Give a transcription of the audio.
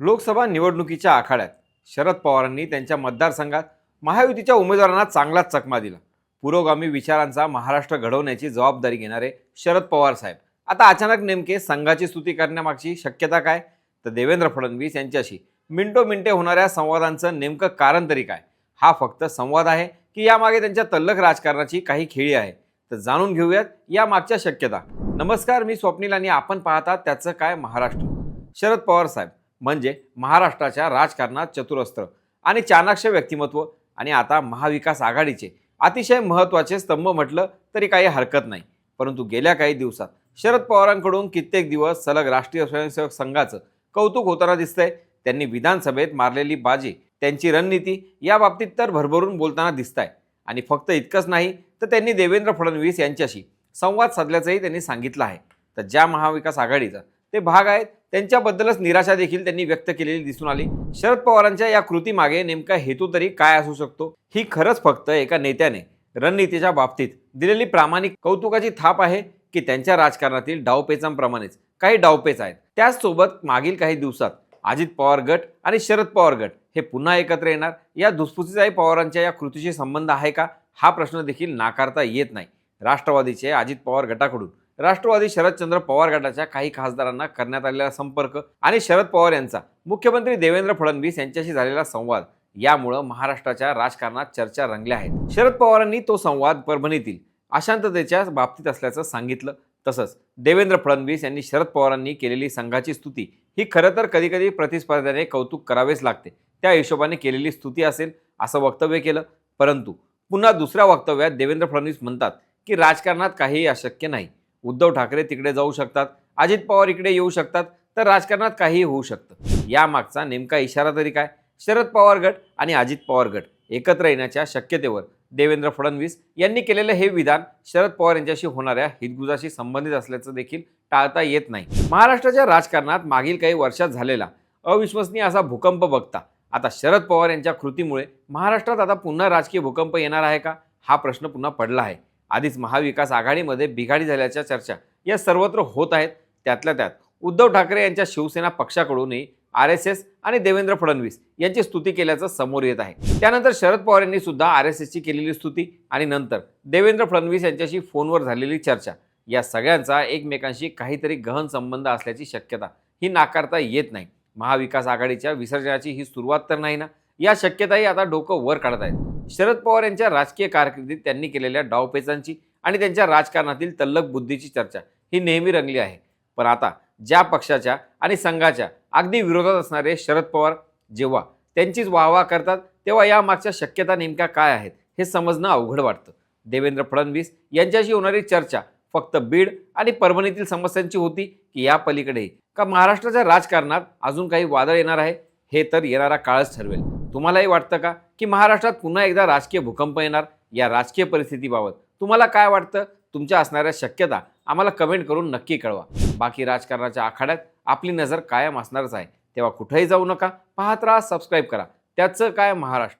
लोकसभा निवडणुकीच्या आखाड्यात शरद पवारांनी त्यांच्या मतदारसंघात महायुतीच्या उमेदवारांना चांगलाच चकमा दिला. पुरोगामी विचारांचा महाराष्ट्र घडवण्याची जबाबदारी घेणारे शरद पवार साहेब. आता अचानक नेमके संघाची स्तुती करण्यामागची शक्यता काय? तर देवेंद्र फडणवीस यांच्याशी मिंटो मिंटे होणाऱ्या संवादांचं नेमकं कारण तरी काय? हा फक्त संवाद आहे की यामागे त्यांच्या तल्लक राजकारणाची काही खेळी आहे. तर जाणून घेऊयात या मागच्या शक्यता. नमस्कार मी स्वप्नील आणि आपण पाहतात त्याचं काय महाराष्ट्र. शरद पवार साहेब म्हणजे महाराष्ट्राच्या राजकारणात चतुरस्त्र आणि चाणाक्ष व्यक्तिमत्व आणि आता महाविकास आघाडीचे. अतिशय महत्त्वाचे स्तंभ म्हटलं तरी काही हरकत नाही. परंतु गेल्या काही दिवसात शरद पवारांकडून कित्येक दिवस सलग राष्ट्रीय स्वयंसेवक संघाचं कौतुक होताना दिसतंय. त्यांनी विधानसभेत मारलेली बाजी त्यांची रणनीती या बाबतीत तर भरभरून बोलताना दिसत आहे आणि फक्त इतकंच नाही तर त्यांनी देवेंद्र फडणवीस यांच्याशी संवाद साधल्याचंही त्यांनी सांगितलं आहे. तर ज्या महाविकास आघाडीचा ते भाग आहेत. त्यांच्याबद्दलच निराशा देखील त्यांनी व्यक्त केलेली दिसून आली. शरद पवारांच्या या कृतीमागे नेमका हेतू तरी काय असू शकतो? ही खरंच फक्त एका नेत्याने रणनीतीच्या बाबतीत दिलेली प्रामाणिक कौतुकाची थाप आहे की त्यांच्या राजकारणातील डावपेचांप्रमाणेच. काही डावपेच आहेत. त्याचसोबत मागील काही दिवसात अजित पवार गट आणि शरद पवार गट हे पुन्हा एकत्र येणार. या धुसफुसीचाही पवारांच्या या कृतीशी संबंध आहे का? हा प्रश्न देखील नाकारता येत नाही. राष्ट्रवादीचे अजित पवार गटाकडून राष्ट्रवादी शरदचंद्र पवार गटाच्या काही खासदारांना करण्यात आलेला संपर्क आणि शरद पवार यांचा मुख्यमंत्री देवेंद्र फडणवीस यांच्याशी झालेला संवाद यामुळं महाराष्ट्राच्या राजकारणात चर्चा रंगल्या आहेत. शरद पवारांनी तो संवाद परभणीतील अशांततेच्या बाबतीत असल्याचं सांगितलं. तसंच देवेंद्र फडणवीस यांनी शरद पवारांनी केलेली संघाची स्तुती ही खरं तर कधीकधी प्रतिस्पर्ध्याने कौतुक करावेच लागते. त्या हिशोबाने केलेली स्तुती असेल असं वक्तव्य केलं. परंतु पुन्हा दुसऱ्या वक्तव्यात देवेंद्र फडणवीस म्हणतात की राजकारणात काहीही अशक्य नाही. उद्धव ठाकरे तिकडे जाऊ शकतात अजित पवार इकडे येऊ शकतात तर राजकारणात काहीही होऊ शकतं. यामागचा नेमका इशारा तरी काय? शरद पवार गट आणि अजित पवार गट एकत्र येण्याच्या शक्यतेवर देवेंद्र फडणवीस यांनी केलेलं हे विधान शरद पवार यांच्याशी होणाऱ्या हितगुजाशी संबंधित असल्याचं देखील टाळता येत नाही. महाराष्ट्राच्या राजकारणात मागील काही वर्षात झालेला अविश्वसनीय असा भूकंप बघता आता शरद पवार यांच्या कृतीमुळे महाराष्ट्रात आता पुन्हा राजकीय भूकंप येणार आहे का? हा प्रश्न पुन्हा पडला आहे. आधीच महाविकास आघाडीमध्ये बिघाडी झाल्याच्या चर्चा या सर्वत्र होत आहेत. त्यातल्या त्यात उद्धव ठाकरे यांच्या शिवसेना पक्षाकडूनही आर एस एस आणि देवेंद्र फडणवीस यांची स्तुती केल्याचं समोर येत आहे. त्यानंतर शरद पवार यांनी सुद्धा आर एस एसची केलेली स्तुती आणि नंतर देवेंद्र फडणवीस यांच्याशी फोनवर झालेली चर्चा. या सगळ्यांचा एकमेकांशी काहीतरी गहन संबंध असल्याची शक्यता ही नाकारता येत नाही. महाविकास आघाडीच्या विसर्जनाची ही सुरुवात तर नाही ना? या शक्यताही आता डोकं वर काढत आहेत. शरद पवार यांच्या राजकीय कारकिर्दीत त्यांनी केलेल्या डावपेचांची आणि त्यांच्या राजकारणातील तल्लक बुद्धीची चर्चा ही नेहमी रंगली आहे. पण आता ज्या पक्षाच्या आणि संघाच्या अगदी विरोधात असणारे शरद पवार जेव्हा त्यांचीच वाहवा करतात तेव्हा यामागच्या शक्यता नेमक्या काय आहेत हे समजणं अवघड वाटतं. देवेंद्र फडणवीस यांच्याशी होणारी चर्चा फक्त बीड आणि परभणीतील समस्यांची होती की या पलीकडेही. का महाराष्ट्राच्या राजकारणात अजून काही वादळ येणार आहे हे तर येणारा काळच ठरवेल. तुम्हालाही वाटतं का की महाराष्ट्रात पुन्हा एकदा राजकीय भूकंप येणार? या राजकीय परिस्थितीबाबत तुम्हाला काय वाटतं? तुमच्या असणाऱ्या शक्यता आम्हाला कमेंट करून नक्की कळवा. बाकी राजकारणाच्या आखाड्यात आपली नजर कायम असणारच आहे. तेव्हा कुठेही जाऊ नका. पाहत राहा सबस्क्राईब करा. त्याचं काय महाराष्ट्र?